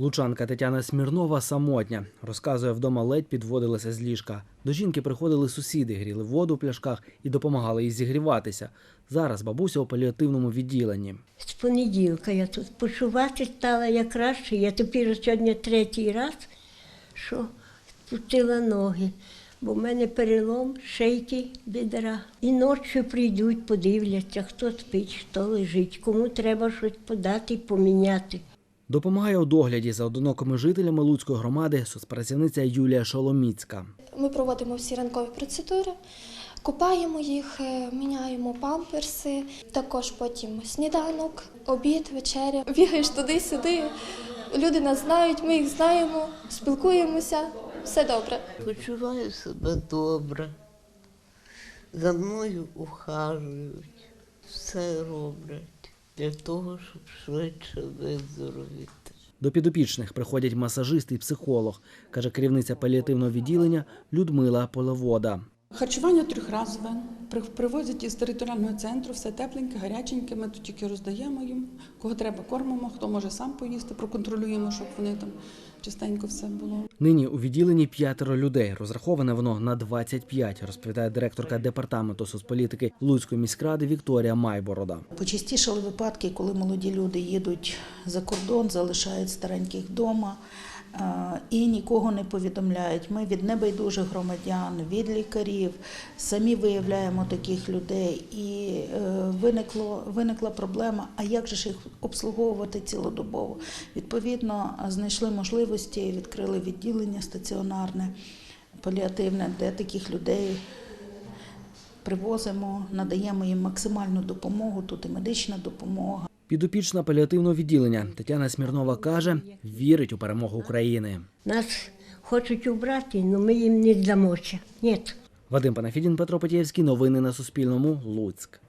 Лучанка Тетяна Смірнова самотня. Розказує, вдома ледь підводилася з ліжка. До жінки приходили сусіди, гріли воду в пляшках і допомагали їй зігріватися. Зараз бабуся у паліативному відділенні. З понеділка я тут почувати стала як краще. Я тепер сьогодні третій раз, що спустила ноги, бо в мене перелом шийки бідра. І ночі прийдуть, подивляться, хто спить, хто лежить, кому треба щось подати, поміняти. Допомагає у догляді за одинокими жителями Луцької громади соцпрацівниця Юлія Шоломіцька. Ми проводимо всі ранкові процедури, купаємо їх, е, міняємо памперси, також потім сніданок, обід, вечеря. Бігаєш туди-сюди. Люди нас знають, ми їх знаємо, спілкуємося, все добре. Почуваю себе добре. За мною ухажують, все роблять для того, щоб швидше виздоровіти. До підопічних приходять масажист і психолог, каже керівниця паліативного відділення Людмила Половода. Харчування трьохразове. При- Привозять із територіального центру все тепленьке, гаряченьке. Ми тут тільки роздаємо їм. Кого треба, кормимо, хто може сам поїсти, проконтролюємо, щоб вони там чистенько все було. Нині у відділенні п'ятеро людей. Розраховане воно на 25, розповідає директорка департаменту соцполітики Луцької міськради Вікторія Майборода. Почастішали випадки, коли молоді люди їдуть за кордон, залишають стареньких вдома і нікого не повідомляють. Ми від небайдужих громадян, від лікарів самі виявляємо таких людей. І е, виникло, виникла проблема, а як же ж їх обслуговувати цілодобово? Відповідно, знайшли можливості, відкрили відділення стаціонарне, паліативне, де таких людей привозимо, надаємо їм максимальну допомогу, тут і медична допомога. Підопічна паліативного відділення Тетяна Смірнова каже, вірить у перемогу України. Нас хочуть убрати, але ми їм не здамося. Ні. Вадим Панафідін, Петро Потєвський. Новини на Суспільному. Луцьк.